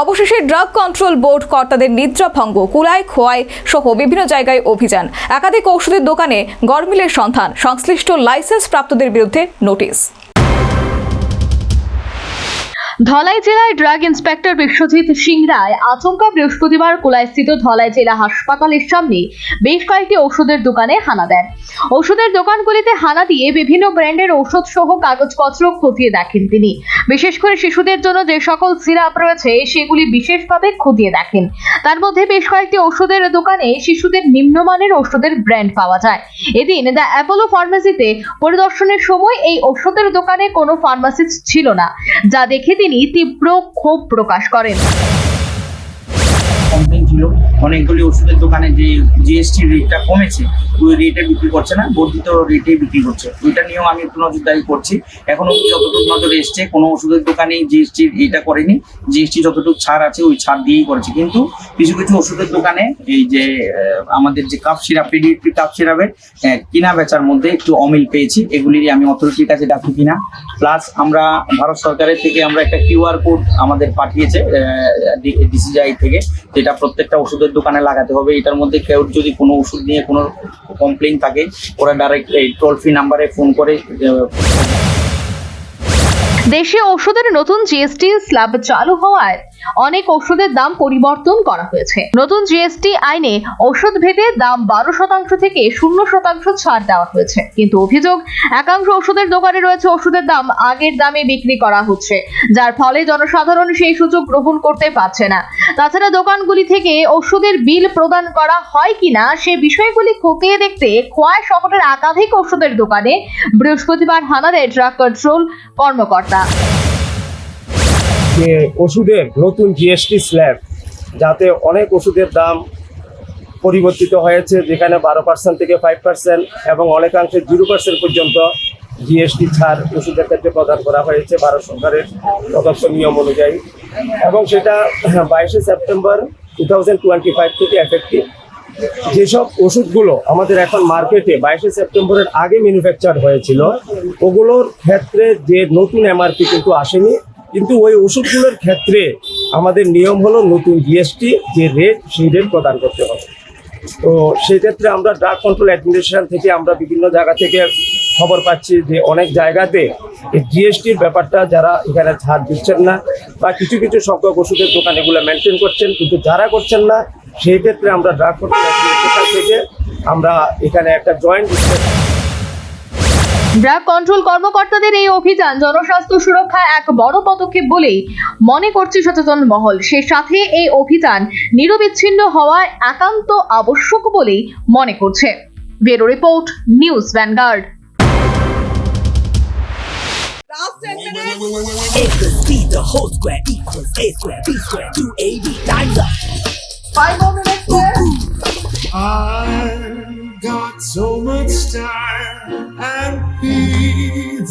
অবশেষে drug control board কর্তাদের নিদ্রাভঙ্গ, কুলায় খোয়াই সহ বিভিন্ন জায়গায় অভিযান। একাধিক ঔষধের দোকানে গরমিলের সন্ধান, সংশ্লিষ্ট লাইসেন্স প্রাপ্তদের বিরুদ্ধে নোটিশ। ধলাই জেলায় ড্রাগ ইন্সপেক্টর বিশ্বজিৎ সিং রায় আচমকা বৃহস্পতিবার কোলাইস্থিত ধলাই জেলা হাসপাতালের সামনে বেশ কয়েকটি ওষুধের দোকানে হানা দেন। ওষুধের দোকানগুলিতে হানা দিয়ে বিভিন্ন ব্র্যান্ডের ঔষধ সহ কাগজপত্র খতিয়ে দেখেন তিনি। বিশেষ করে শিশুদের জন্য যে সকল সিরাপ রয়েছে, সেগুলি বিশেষভাবে খতিয়ে দেখেন। তার মধ্যে বেশ কয়েকটি ওষুধের দোকানে শিশুদের নিম্নমানের ওষুধের ব্র্যান্ড পাওয়া যায়। এদিন দ্য অ্যাপোলো ফার্মেসিতে পরিদর্শনের সময় এই ওষুধের দোকানে কোনো ফার্মাসিস্ট ছিল না। যা দেখে তিনি তীব্র ক্ষোভ প্রকাশ করেন। অনেকগুলি ওষুধের দোকানে যে জিএসটি রেটটা কমেছে, ওই রেটে বিক্রি করছে না, বর্ধিত রেটে বিক্রি করছে। ওইটা নিয়েও আমি একটু নজরদারি করছি। এখন অব্দি যতটুকু নজরে এসছে, কোনো ওষুধের দোকানে জিএসটি এটা করেনি। জিএসটি যতটুকু ছাড় আছে, ওই ছাড় দিয়েই করেছে। কিন্তু কিছু কিছু ওষুধের দোকানে এই যে আমাদের যে কাপ সিরাপ পেডিট্রি কাপ সিরাপের কিনা বেচার মধ্যে একটু অমিল পেয়েছি। এগুলিরই আমি অথরিটির কাছে ডাকি কিনা। প্লাস আমরা ভারত সরকারের থেকে আমরা একটা কিউআর কোড আমাদের পাঠিয়েছে ডিসিজাই থেকে, যেটা প্রত্যেকটা ওষুধের দোকানে লাগাতে হবে, এটার মধ্যে কেউ যদি কোনো ওষুধ নিয়ে কোনো কমপ্লেন থাকে, ওরা ডাইরেক্ট এই টোল ফ্রি নাম্বারে ফোন করে দেশে ওষুধের নতুন জিএসটি স্ল্যাব চালু হওয়ায় অনেক ওষুধের দাম পরিবর্তন করা হয়েছে। নতুন জিএসটি আইনে ওষুধ ভেদে দাম বারো শতাংশ থেকে শূন্য শতাংশ ছাড় দেওয়া হয়েছে। কিন্তু অভিযোগ, একাংশ ওষুধের দোকানে রয়েছে ওষুধের দাম আগের দামে বিক্রি করা হচ্ছে, যার ফলে জনসাধারণ সেই সুযোগ গ্রহণ করতে পারছে না। তাছাড়া দোকানগুলি থেকে ওষুধের বিল প্রদান করা হয় কিনা সে বিষয়গুলি খতিয়ে দেখতে খোয়াই শহরের একাধিক ওষুধের দোকানে বৃহস্পতিবার হানা দেয় ড্রাগ কন্ট্রোল কর্মকর্তা যে ওষুধের নতুন জিএসটি স্ল্যাব যাতে অনেক ওষুধের দাম পরিবর্তিত হয়েছে, যেখানে বারো পার্সেন্ট থেকে ফাইভ পার্সেন্ট এবং অনেকাংশে জিরো পার্সেন্ট পর্যন্ত জিএসটি ছাড় ওষুধের ক্ষেত্রে প্রদান করা হয়েছে ভারত সরকারের প্রদত্ত নিয়ম অনুযায়ী। এবং সেটা বাইশে September two thousand twenty five থেকে এফেক্টিভ যেসব ওষুধগুলো আমাদের এখন মার্কেটে বাইশে সেপ্টেম্বরের আগে ম্যানুফ্যাকচার হয়েছিল, ওগুলোর ক্ষেত্রে যে নতুন এমআরপি কিন্তু আসেনি কিন্তু ওই ওষুধগুলোর ক্ষেত্রে আমাদের নিয়ম হলো নতুন জিএসটি যে রেট সেই রেট প্রদান করতে হবে। তো সেই ক্ষেত্রে আমরা ড্রাগ কন্ট্রোল অ্যাডমিনিস্ট্রেশন থেকে আমরা বিভিন্ন জায়গা থেকে খবর পাচ্ছি যে অনেক জায়গাতে এই জিএসটির ব্যাপারটা যারা এখানে ছাড় দিচ্ছেন না বা কিছু কিছু সংখ্যক ওষুধের দোকান এগুলো মেনটেন করছেন কিন্তু যারা করছেন না, সেই ক্ষেত্রে আমরা ড্রাগ কন্ট্রোল অ্যাডমিনিস্ট্রেশন থেকে আমরা এখানে একটা জয়েন্ট ড্রাগ কন্ট্রোল কর্মকর্তাদের এই অভিযান জনস্বাস্থ্য সুরক্ষায় এক বড় পদক্ষেপ বলেই মনে করছে সচেতন মহল। সে সাথে এই অভিযান নিরবিচ্ছিন্ন হওয়া একান্ত আবশ্যক বলেই মনে করছে। Bureau report news Vanguard. Equals C, the whole square equals A square, B square, 2AB, times up. I've got so much time.